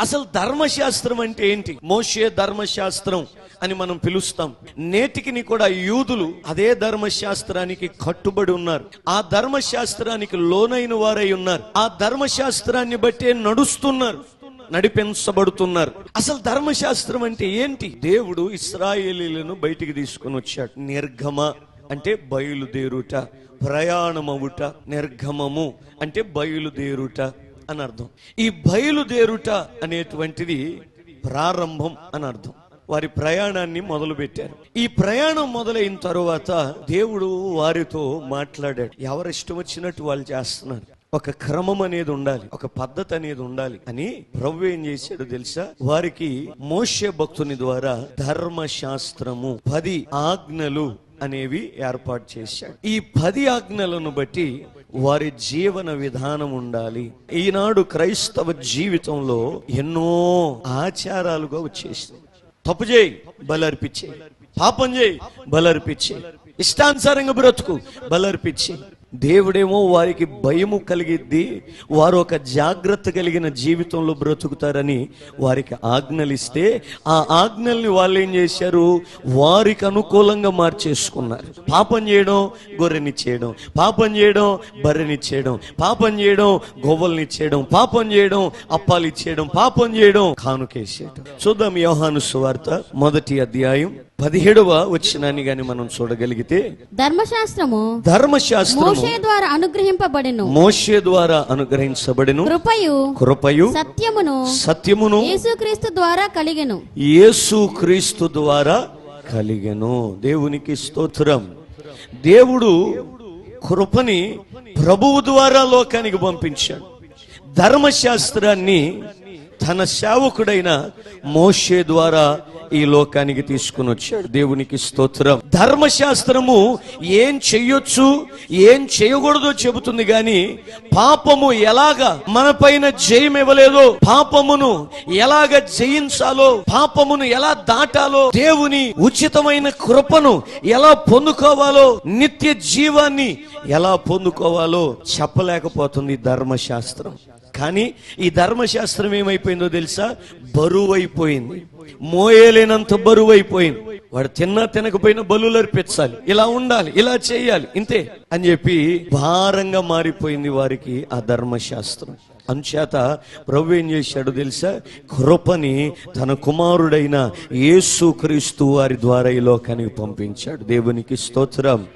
అసలు ధర్మశాస్త్రం అంటే ఏంటి? మోషే ధర్మశాస్త్రం అని మనం పిలుస్తాం. నేటికిని కూడా యూదులు అదే ధర్మశాస్త్రానికి కట్టుబడి ఉన్నారు. ఆ ధర్మశాస్త్రానికి లోనైన వారై ఉన్నారు. ఆ ధర్మశాస్త్రాన్ని బట్టే నడుస్తున్నారు. నడిపించబడుతున్నారు. అసలు ధర్మశాస్త్రం అంటే ఏంటి? దేవుడు ఇస్రాయేలీలను బయటికి తీసుకుని వచ్చాడు. నిర్గమ అంటే బయలుదేరుట ప్రయాణమవుట నిర్గమము అంటే బయలుదేరుట. అని అర్థం. ఈ బయలుదేరుట అనేటువంటిది ప్రారంభం అని అర్థం. వారి ప్రయాణాన్ని మొదలు పెట్టారు ఈ ప్రయాణం మొదలైన తరువాత దేవుడు వారితో మాట్లాడాడు. ఎవరు ఇష్టం వచ్చినట్టు వాళ్ళు చేస్తున్నారు. ఒక క్రమం అనేది ఉండాలి. ఒక పద్ధతి అనేది ఉండాలి అని ప్రభు ఏం చేశాడు తెలుసా? వారికి మోషే భక్తుని ద్వారా ధర్మశాస్త్రము పది ఆజ్ఞలు అనేవి ఏర్పాటు చేశాడు. ఈ పది ఆజ్ఞలను బట్టి వారి జీవన విధానం ఉండాలి. ఈనాడు క్రైస్తవ జీవితంలో ఎన్నో ఆచారాలుగా వచ్చేసింది తప్పు చేయి బలర్పించే పాపం చేయి బలర్పించే ఇష్టానుసారంగా బ్రతుకు బలర్పించే దేవుడేమో వారికి భయము కలిగిద్ది వారు ఒక జాగ్రత్త కలిగిన జీవితంలో బ్రతుకుతారని వారికి ఆజ్ఞలిస్తే ఆ ఆజ్ఞల్ని వాళ్ళు ఏం చేశారు? వారికి అనుకూలంగా మార్చేసుకున్నారు. పాపం చేయడం గొర్రెని చేయడం. పాపం చేయడం బర్రెని చేయడం. పాపం చేయడం గొవ్వల్ని చేయడం. పాపం చేయడం అప్పాలు ఇచ్చేయడం. పాపం చేయడం కానుకేసేయడం చూద్దాం యోహాను సువార్త మొదటి అధ్యాయం పదిహేడవ వచ్చినాన్ని గాని మనం చూడగలిగితే ధర్మశాస్త్రము ధర్మశాస్త్రము మోషే ద్వారా అనుగ్రహింపబడెను. మోషే ద్వారా అనుగ్రహించబడిను. కృపయు కృపయు సత్యమును సత్యమును యేసుక్రీస్తు ద్వారా కలిగెను. యేసు క్రీస్తు ద్వారా కలిగెను. దేవునికి స్తోత్రం. దేవుడు కృపని ప్రభువు ద్వారా లోకానికి పంపించాడు. ధర్మశాస్త్రాన్ని తన సేవకుడైన మోషే ద్వారా ఈ లోకానికి తీసుకుని వచ్చాడు. దేవునికి స్తోత్రం. ధర్మశాస్త్రము ఏం చెయ్యొచ్చు ఏం చేయకూడదో చెబుతుంది గాని పాపము ఎలాగా మన పైన జయం ఇవ్వలేదో పాపమును ఎలాగ జయించాలో పాపమును ఎలా దాటాలో దేవుని ఉచితమైన కృపను ఎలా పొందుకోవాలో నిత్య జీవాన్ని ఎలా పొందుకోవాలో చెప్పలేకపోతుంది ధర్మశాస్త్రం. కానీ ఈ ధర్మశాస్త్రం ఏమైపోయిందో తెలుసా? బరువు అయిపోయింది మోయలేనంత బరువు అయిపోయింది వాడు తిన్నా తినకపోయినా బలులు అర్పించాలి. ఇలా ఉండాలి ఇలా చేయాలి ఇంతే. అని చెప్పి భారంగా మారిపోయింది వారికి ఆ ధర్మశాస్త్రం. అంచేత ప్రభు ఏం చేశాడు తెలుసా? కృపని తన కుమారుడైన యేసు క్రీస్తు వారి ద్వారా ఈ లోకానికి పంపించాడు. దేవునికి స్తోత్రం.